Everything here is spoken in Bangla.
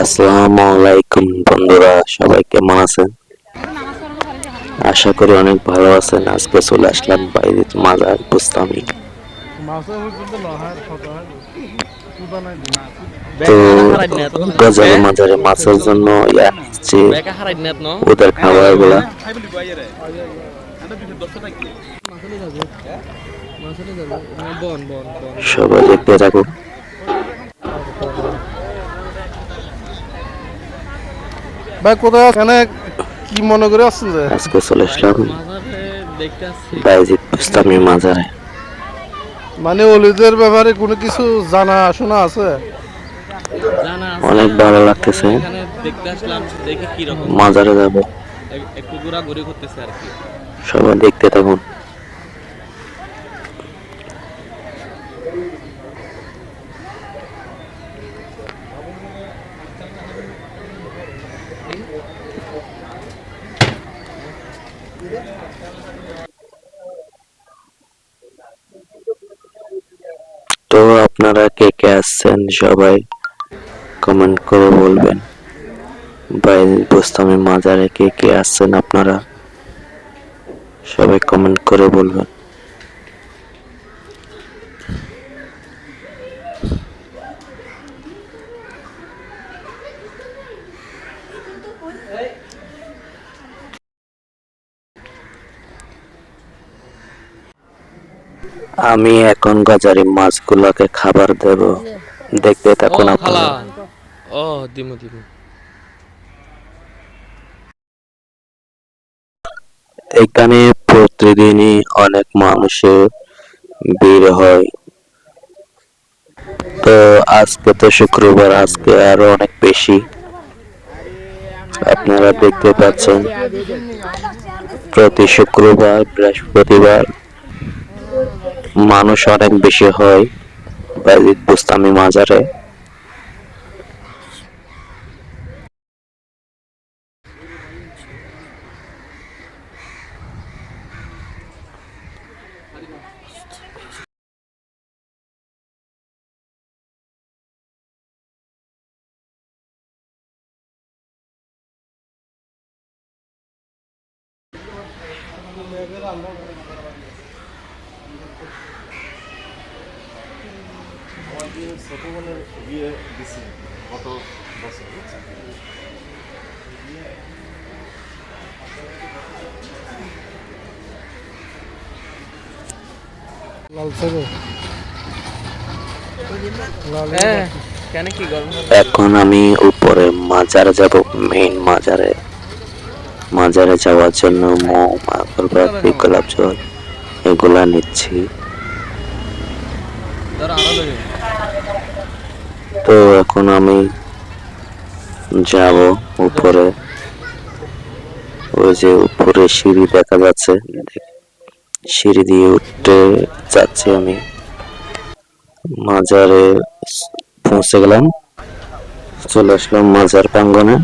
আসসালামু আলাইকুম বন্ধুরা, সবাই কেমন আছেন? আশা করি অনেক ভালো আছেন। আজকে চলে আসলাম বাইরে মাজার বুস্তামি তো গজারে মাজারে মাছের জন্য ওদের খাবারগুলা সবাই দেখতে থাকুক। ভাই কোথায় এখানে কি মনে করে আসছেন যে? আজকে চলে আসলাম বুস্তামি মাজারে। মানে অলিদের ব্যাপারে কোনো কিছু জানা শোনা আছে? অনেক ভালো লাগতেছে। মাজারে যাব। একটু ঘোরাঘুরি করতেছে আর কি সবাই দেখতে থাকুন। তো আপনারা কে কে আসছেন সবাই কমেন্ট করে বলবেন। বাইরে বুস্তামি মাজারে কে কে আসছেন আপনারা সবাই কমেন্ট করে বলবেন। আমি এখন গজারি মাছগুলোকে খাবার দেব। দেখতে থাকুন ও, আপনারা। ও দিমু দিমু। এখানে প্রতিদিনই অনেক মানুষের ভিড় হয়। তো আজকে তো শুক্রবার আজকে আরও অনেক বেশি। আপনারা দেখতে পাচ্ছেন প্রতি শুক্রবার বৃহস্পতিবার মানুষ অনেক বেশি হয় বাইজিদ বুস্তামি মাজারে। হ্যাঁ এখন আমি উপরে মাজারে যাব মেইন মাজারে। মাজারে যাওয়ার জন্য মৌ আগরবাতি গোলাপ জল এগুলা নিচ্ছি। তো এখন আমি যাব উপরে। ওই যে উপরে সিঁড়ি দেখা যাচ্ছে। সিঁড়ি দিয়ে উঠতে যাচ্ছি আমি। মাজারে পৌঁছে গেলাম। চলে আসলাম মাজার প্রাঙ্গনে